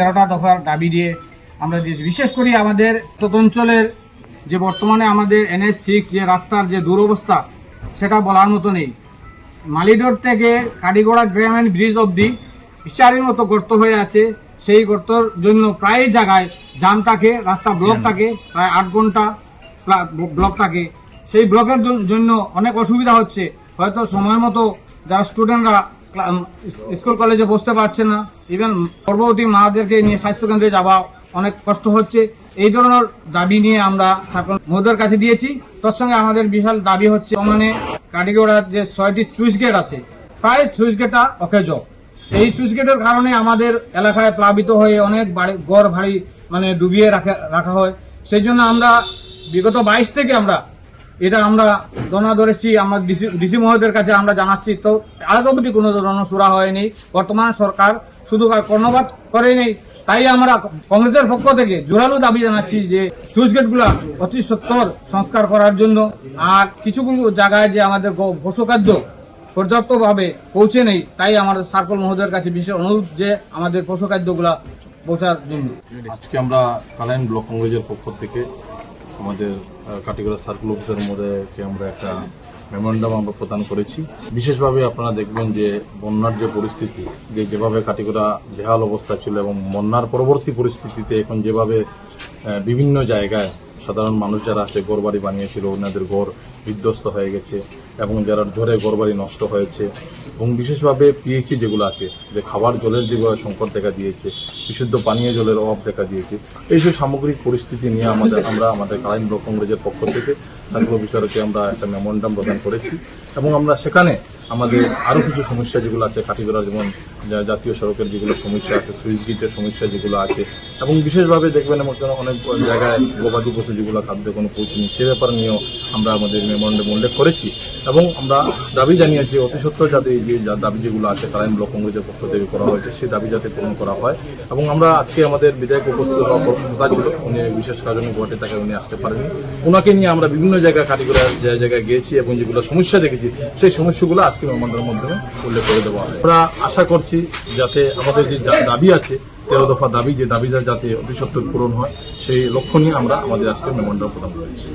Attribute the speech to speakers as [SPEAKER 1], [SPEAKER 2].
[SPEAKER 1] তেরোটা দফার দাবি দিয়ে আমরা দিয়েছি। বিশেষ করে আমাদের তত অঞ্চলের যে বর্তমানে আমাদের এনএস সিক্স যে রাস্তার যে দুরবস্থা সেটা বলার মতো নেই। মালিডোর থেকে কাটিগড়া গ্রামীণ ব্রিজ অবধি ইশারির মতো গর্ত হয়ে আছে। সেই গর্তর জন্য প্রায় জায়গায় জাম থাকে রাস্তা ব্লক থাকে প্রায় আট ঘণ্টা ব্লক থাকে। সেই ব্লকের জন্য অনেক অসুবিধা হচ্ছে। হয়তো সময় মতো যারা স্টুডেন্টরা স্কুল কলেজে বসতে পারছে না। ইভেন গর্ভবতী মাদেরকে নিয়ে স্বাস্থ্যকেন্দ্রে যাওয়া অনেক কষ্ট হচ্ছে। এই ধরনের দাবি নিয়ে আমরা মোদের কাছে দিয়েছি। তার সঙ্গে আমাদের বিশাল দাবি হচ্ছে মানে কাটিগড়ার যে ছয়টি সুইচ গেট আছে, প্রায় সুইচ গেটটা অকেজ। এই সুইচ গেটের কারণে আমাদের এলাকায় প্লাবিত হয়ে অনেক বাড়ি, গড় ভারী মানে ডুবিয়ে রাখা রাখা হয়। সেই জন্য আমরা বিগত বাইশ থেকে আমরা এটা আমরা দনা ধরেছি, আমার ডিসি ডিসি মহোদয়ের কাছে আমরা জানাচ্ছি। তো আজ অবধি কোনো ধরনের সুরা হয়নি। বর্তমান সরকার শুধু কর্ণপাত করেনি। তাই আমরা কংগ্রেসের পক্ষ থেকে জোরালো দাবি জানাচ্ছি যে সুইচ গেটগুলা অতি সত্তর সংস্কার করার জন্য আর কিছু কিছু জায়গায় যে আমাদের পশুখাদ্য পর্যাপ্তভাবে পৌঁছে নেই, তাই আমাদের সার্কল মহোদয়ের কাছে বিশেষ অনুরোধ যে আমাদের পশুখাদ্যগুলা পৌঁছার জন্য।
[SPEAKER 2] আজকে আমরা কালাইন ব্লক কংগ্রেসের পক্ষ থেকে আমাদের কাটিগড়া সার্কেল অফিসের মধ্যে আমরা একটা মেমোরেন্ডাম আমরা প্রদান করেছি। বিশেষভাবে আপনারা দেখবেন যে বন্যার যে পরিস্থিতি, যে যেভাবে কাটিগড়া বেহাল অবস্থা ছিল এবং বন্যার পরবর্তী পরিস্থিতিতে এখন যেভাবে বিভিন্ন জায়গায় সাধারণ মানুষ যারা আছে ঘর বাড়ি বানিয়েছিল, ওনাদের ঘর বিধ্বস্ত হয়ে গেছে এবং যারা ঝড়ে ঘরবাড়ি নষ্ট হয়েছে এবং বিশেষভাবে পিএইচি যেগুলো আছে, যে খাবার জলের যেভাবে সংকট দেখা দিয়েছে, বিশুদ্ধ পানীয় জলের অভাব দেখা দিয়েছে, এইসব সামগ্রিক পরিস্থিতি নিয়ে আমাদের, আমরা আমাদের কালাইন ব্লক কংগ্রেসের পক্ষ থেকে সার্কেল অফিসারকে আমরা একটা মেমোরেন্ডাম প্রদান করেছি এবং আমরা সেখানে আমাদের আরও কিছু সমস্যা যেগুলো আছে, কাঠিগড়ার যেমন জাতীয় সড়কের যেগুলো সমস্যা আছে, সুইচ গেটের সমস্যা যেগুলো আছে এবং বিশেষভাবে দেখবেন আমার অনেক জায়গায় গবাদি পশু যেগুলো খাদ্য কোনো পৌঁছেনি সে ব্যাপার নিয়েও আমরা আমাদের মেমোরেন্ডাম উল্লেখ করেছি। এবং আমরা দাবি জানিয়েছি, অতি সত্ত্বর যাতে যে, যা- দাবি যেগুলো আছে কালাইন ব্লক কংগ্রেসের পক্ষ থেকে করা হয়েছে, সেই দাবি যাতে পূরণ করা হয়। এবং আমরা আজকে আমাদের বিধায়ক উপস্থিত হওয়ার কথা ছিল, উনি বিশেষ কারণে গুয়াহাটি তাকে উনি আসতে পারেননি। ওনাকে নিয়ে আমরা বিভিন্ন জায়গায় কাটিগড়ার যে জায়গায় গিয়েছি এবং যেগুলো সমস্যা দেখেছি, সেই সমস্যাগুলো আজকে আমাদের মাধ্যমে উল্লেখ করে দেওয়া আমরা আশা করছি যাতে আমাদের যে দাবি আছে, তেরো দফা দাবি, যে দাবিটা যাতে অতি সত্ত্বর পূরণ হয়, সেই লক্ষ্য নিয়ে আমরা আমাদের আজকে মেমোরেন্ডাম প্রদান করেছি